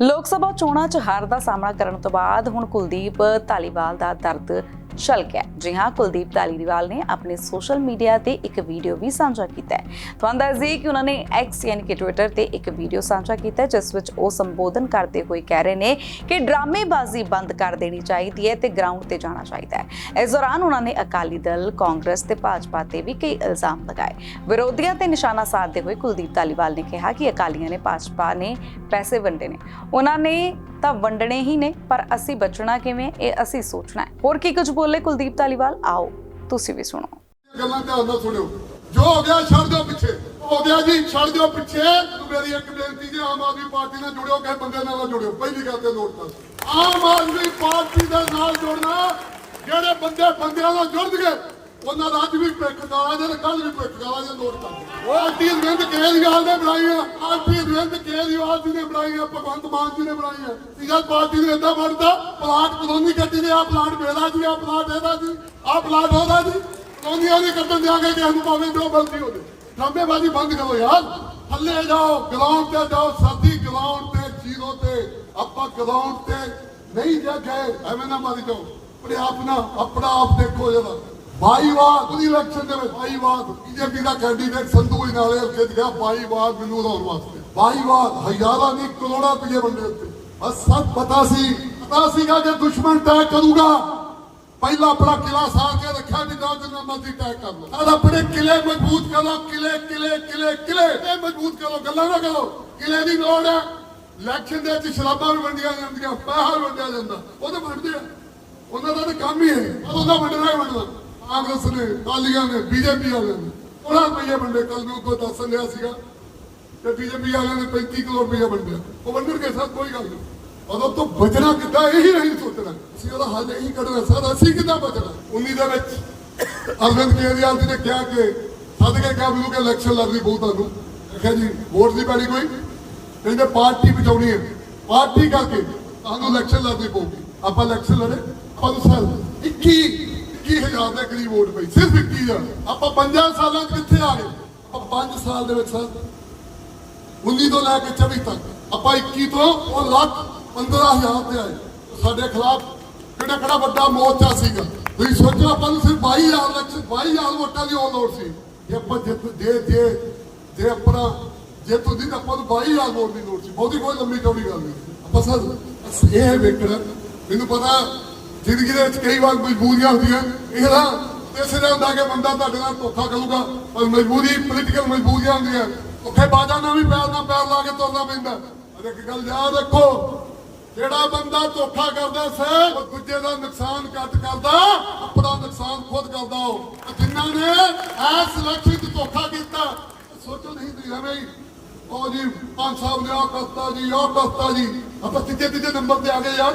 ਲੋਕ ਸਭਾ ਚੋਣਾਂ 'ਚ ਹਾਰ ਦਾ ਸਾਹਮਣਾ ਕਰਨ ਤੋਂ ਬਾਅਦ ਹੁਣ ਕੁਲਦੀਪ ਧਾਲੀਵਾਲ ਦਾ ਦਰਦ ਛਲਕਿਆ ਜੀ ਹਾਂ, ਕੁਲਦੀਪ ਧਾਲੀਵਾਲ ਨੇ ਆਪਣੇ ਸੋਸ਼ਲ ਮੀਡੀਆ ਤੇ ਇੱਕ ਵੀਡੀਓ ਵੀ ਸਾਂਝਾ ਕੀਤਾ ਹੈ। ਤੁਹਾਨੂੰ ਦੱਸ ਦਈਏ ਕਿ ਉਹਨਾਂ ਨੇ ਐਕਸ ਯਾਨੀ ਕਿ ਟਵਿੱਟਰ ਤੇ ਇੱਕ ਵੀਡੀਓ ਸਾਂਝਾ ਕੀਤਾ ਜਿਸ ਵਿੱਚ ਉਹ ਸੰਬੋਧਨ ਕਰਦੇ ਹੋਏ ਕਹਿ ਰਹੇ ਨੇ ਕਿ ਡਰਾਮੇਬਾਜ਼ੀ ਬੰਦ ਕਰ ਦੇਣੀ ਚਾਹੀਦੀ ਹੈ ਤੇ ਗਰਾਊਂਡ ਤੇ ਜਾਣਾ ਚਾਹੀਦਾ ਹੈ। ਇਸ ਦੌਰਾਨ ਉਹਨਾਂ ਨੇ ਅਕਾਲੀ ਦਲ, ਕਾਂਗਰਸ ਤੇ ਭਾਜਪਾ ਤੇ ਵੀ ਕਈ ਇਲਜ਼ਾਮ ਲਗਾਏ। ਵਿਰੋਧੀਆਂ ਤੇ ਨਿਸ਼ਾਨਾ ਸਾਧਦੇ ਹੋਏ ਕੁਲਦੀਪ ਧਾਲੀਵਾਲ ਨੇ ਕਿਹਾ ਕਿ ਅਕਾਲੀਆਂ ਨੇ, ਭਾਜਪਾ ਨੇ ਪੈਸੇ ਵੰਡੇ ਨੇ। ਉਹਨਾਂ ਨੇ ਤਾਂ ਵੰਡਣੇ ਹੀ ਨੇ, ਪਰ ਅਸੀਂ ਬਚਣਾ ਕਿਵੇਂ? ਇਹ ਅਸੀਂ ਸੋਚਣਾ ਹੈ। ਹੋਰ ਕੀ ਕੁਝ ਬੋਲੇ ਕੁਲਦੀਪ ਧਾਲੀਵਾਲ? ਆਓ, ਤੁਸੀਂ ਵੀ ਸੁਣੋ। ਗੱਲਾਂ ਧਿਆਨ ਨਾਲ ਸੁਣਿਓ। ਜੋ ਹੋ ਗਿਆ ਛੱਡ ਦਿਓ ਪਿੱਛੇ। ਹੋ ਗਿਆ ਜੀ, ਛੱਡ ਦਿਓ ਪਿੱਛੇ। ਮੇਰੀ ਇੱਕ ਬੇਨਤੀ ਜੀ ਆਮ ਆਦਮੀ ਪਾਰਟੀ ਨਾਲ ਜੁੜਿਓ, ਕਿਸੇ ਬੰਦੇ ਨਾਲ ਨਾ ਜੁੜਿਓ। ਪਹਿਲੀ ਗੱਲ ਤੇ ਨੋਟ ਕਰ ਆਮ ਆਦਮੀ ਪਾਰਟੀ ਦੇ ਨਾਲ ਜੁੜਨਾ, ਜਿਹੜੇ ਬੰਦੇ ਬੰਦਿਆਂ ਨਾਲ ਜੁੜ ਉਹਨਾਂ ਦਾ ਅੱਜ ਵੀ ਪਿੱਕ ਕਾਲਾ ਜੇ ਕੱਲ ਵੀ ਪਿੱਕ ਕਾਲਾ ਜੇ ਨੋਟ ਕਰ ਪਾਰਟੀ ਰਿੰਦ ਕੇਜਰੀਵਾਲ ਨੇ ਬਣਾਈਆਂ ਪਾਰਟੀ ਰਿੰਦ ਕੇਜਰੀਵਾਲ ਜੀ ਨੇ ਬਣਾਈਆਂ ਭਗਵੰਤ ਮਾਨ ਜੀ ਨੇ ਬਣਾਈਆਂ ਇਹ ਗੱਲ ਪਾਰਟੀ ਨੇ ਏਦਾਂ ਬਣਦਾ ਪਲਾਟ ਕਲੋਨੀ ਕੱਟੀ ਨੇ ਆ ਪਲਾਟ ਮੇਰਾ ਜੀ ਆ ਪਲਾਟ ਇਹਦਾ ਜੀ ਆ ਪਲਾਟ ਉਹਦਾ ਜੀ। ਕਲੋਨੀਆਂ ਨਹੀਂ ਕੱਟਣ ਦਿਆਂਗੇ ਕਿ ਸਾਨੂੰ ਭਾਵੇਂ ਜੋ ਗਲਤੀ ਹੋ ਜਾਏ ਲੰਬੇਬਾਜ਼ੀ ਬੰਦ ਕਰੋ ਯਾਰ। ਥੱਲੇ ਜਾਓ ਗਰਾਊਂਡ ਤੇ ਜਾਓ ਸਾਡੀ ਗਰਾਊਂਡ ਤੇ ਜ਼ੀਰੋ ਤੇ। ਆਪਾਂ ਗਰਾਊਂਡ ਤੇ ਨਹੀਂ ਜਾ ਗਏ ਐਵੇਂ ਨਾ ਮਾਰੀ ਜਾਓ। ਆਪਣੇ ਆਪ ਨਾ ਆਪਣਾ ਆਪ ਦੇਖੋ ਜਰਾ। ਬਾਈਵਾਦ ਉਹਦੀ ਇਲੈਕਸ਼ਨ ਦੇ ਵਿੱਚ ਬਾਈਵਾਦ ਬੀਜੇਪੀ ਦਾ ਕੈਂਡੀਡੇਟ ਸੰਧੂ ਹੀ ਨਾਲੇ ਖਿੱਚ ਗਿਆ ਬਾਈਵਾਦ ਮੈਨੂੰ ਲਾਉਣ ਵਾਸਤੇ। ਬਾਈਵਾਦ ਹਜ਼ਾਰਾਂ ਨਹੀਂ, ਕਰੋੜਾਂ ਰੁਪਏ ਵੰਡੇ ਉੱਤੇ। ਬਸ ਸਭ ਪਤਾ ਸੀ, ਪਤਾ ਸੀਗਾ ਕਿ ਦੁਸ਼ਮਣ ਤੈਅ ਕਰੂਗਾ, ਪਹਿਲਾਂ ਆਪਣਾ ਕਿਲਾ ਸਾਹ ਕੇ ਰੱਖਿਆ ਵੀ ਜਾਓ ਜਿੰਨਾ ਮਰਜ਼ੀ ਤੈਅ ਕਰ ਲਓ। ਸਾਡਾ ਆਪਣੇ ਕਿਲੇ ਮਜ਼ਬੂਤ ਕਰੋ, ਕਿਲੇ ਕਿਲੇ ਕਿਲੇ ਕਿਲੇ ਮਜ਼ਬੂਤ ਕਰੋ, ਗੱਲਾਂ ਨਾ ਕਰੋ। ਕਿਲੇ ਦੀ ਲੋੜ ਹੈ। ਇਲੈਕਸ਼ਨ ਦੇ ਵਿੱਚ ਸ਼ਰਾਬਾਂ ਵੀ ਵੰਡੀਆਂ ਜਾਂਦੀਆਂ, ਪੈਸਾ ਵੰਡਿਆ ਜਾਂਦਾ, ਉਹ ਤਾਂ ਵੰਡਦੇ ਆ। ਉਹਨਾਂ ਦਾ ਤਾਂ ਕੰਮ ਹੀ ਹੈ। ਉਹ ਵੰਡਣਾ ਹੀ ਵੰਡਣਾ। ਕਾਂਗਰਸ ਨੇ ਕਾਲੀਆਂ ਨੇ, ਬੀਜੇਪੀ ਵਾਲਿਆਂ ਨੇ ਉਹਨਾਂ ਰੁਪਏ ਵੰਡੇ ਕੱਲ ਨੂੰ ਕੋਈ ਦੱਸਣ ਲਿਆ ਸੀਗਾ ਤੇ ਬੀਜੇਪੀ ਵਾਲਿਆਂ ਨੇ 35 ਕਰੋੜ ਰੁਪਏ ਵੰਡਿਆ। ਉਹ ਵੰਡਣਗੇ ਸਰ, ਕੋਈ ਗੱਲ ਨਹੀਂ। ਉਦੋਂ ਤੋਂ ਬਚਣਾ ਕਿੱਦਾਂ, ਇਹੀ ਨਹੀਂ ਸੋਚਣਾ। ਅਸੀਂ ਉਹਦਾ ਹੱਲ ਇਹੀ ਕੱਢਣਾ ਸਰ, ਅਸੀਂ ਕਿੱਦਾਂ ਬਚਣਾ? 19 ਦੇ ਵਿੱਚ ਅਰਵਿੰਦ ਕੇਜਰੀਵਾਲ ਜੀ ਨੇ ਕਿਹਾ ਕਿ ਸੱਦ ਕੇ ਇਲੈਕਸ਼ਨ ਲੜਨੀ ਪਊ ਤੁਹਾਨੂੰ। ਆਖਿਆ ਜੀ, ਵੋਟ ਦੀ ਪੈਣੀ ਕੋਈ। ਕਹਿੰਦੇ ਪਾਰਟੀ ਬਚਾਉਣੀ ਹੈ। ਪਾਰਟੀ ਕਰਕੇ ਤੁਹਾਨੂੰ ਇਲੈਕਸ਼ਨ ਲੜਨੀ ਪਊਗੀ। ਆਪਾਂ ਇਲੈਕਸ਼ਨ ਲੜੇ ਪੰਜ ਸਾਲ 21 21000 ਦੇ ਕਰੀਬ ਵੋਟ ਪਈ, ਸਿਰਫ 21000 ਆਪਾਂ 5 ਸਾਲਾਂ 'ਚ ਕਿੱਥੇ ਆ ਗਏ? ਆਪਾਂ 5 ਸਾਲ ਦੇ ਵਿੱਚ ਸਰ 19 ਤੋਂ ਲੈ ਕੇ 24 ਤੱਕ। ਆਪਾਂ 21 ਤੋਂ ਉਹ ਲੱਖ 15000 ਤੇ ਆਏ। ਸਾਡੇ ਖਿਲਾਫ ਕਿਹੜਾ ਕਿਹੜਾ ਵੱਡਾ ਮੋਰਚਾ ਸੀਗਾ? ਤੁਸੀਂ ਸੋਚੋ ਆਪਾਂ ਨੂੰ ਸਿਰਫ 22000 ਇਲੈਕਸ਼ਨ 22000 ਵੋਟਾਂ ਦੀ ਉਹ ਲੋੜ ਸੀ। ਜੇ ਆਪਾਂ ਜਿੱਤ ਜੇ ਜੇ ਜੇ ਆਪਣਾ ਜੇ ਤੁਸੀਂ ਆਪਾਂ ਨੂੰ 22000 ਵੋਟ ਦੀ ਲੋੜ ਸੀ। ਬਹੁਤੀ ਕੋਈ ਲੰਮੀ ਚੌੜੀ ਗੱਲ ਨਹੀਂ। ਆਪਾਂ ਸਰ ਬਸ ਇਹ ਵੇਖਣਾ। ਮੈਨੂੰ ਪਤਾ ਜ਼ਿੰਦਗੀ ਦੇ ਵਿੱਚ ਕਈ ਵਾਰ ਮਜਬੂਰੀਆਂ ਹੁੰਦੀਆਂ। ਇਹਦਾ ਇਸੇ ਦਾ ਹੁੰਦਾ ਕਿ ਬੰਦਾ ਤੁਹਾਡੇ ਨਾਲ ਧੋਖਾ ਕਰੂਗਾ, ਪਰ ਮਜਬੂਰੀ ਪੋਲੀਟੀਕਲ ਮਜਬੂਰੀਆਂ ਹੁੰਦੀਆਂ। ਉੱਥੇ ਬਾਜਾਂ ਨਾਲ ਵੀ ਪੈਰ ਨਾਲ ਪੈਰ ਲਾ ਕੇ ਤੁਰਨਾ ਪੈਂਦਾ। ਅਰੇ ਇੱਕ ਗੱਲ ਯਾਦ ਰੱਖੋ, ਜਿਹੜਾ ਬੰਦਾ ਧੋਖਾ ਕਰਦਾ ਸੇ, ਉਹ ਦੂਜੇ ਦਾ ਨੁਕਸਾਨ ਘੱਟ ਕਰਦਾ, ਆਪਣਾ ਨੁਕਸਾਨ ਖੁਦ ਕਰਦਾ ਉਹ। ਜਿਨ੍ਹਾਂ ਨੇ ਐਸ ਇਲੈਕਸ਼ਨ 'ਚ ਧੋਖਾ ਕੀਤਾ, ਸੋਚੋ ਨਹੀਂ ਤੁਸੀਂ ਐਵੇਂ ਉਹ ਜੀ, ਪੰਜ ਸਾਹਿਬ ਨੇ ਆਹ ਕਰਤਾ ਜੀ ਆਹ ਕਰਤਾ ਜੀ। ਆਪਾਂ ਤੀਜੇ ਤੀਜੇ ਨੰਬਰ ਤੇ ਆ ਗਏ ਯਾਰ।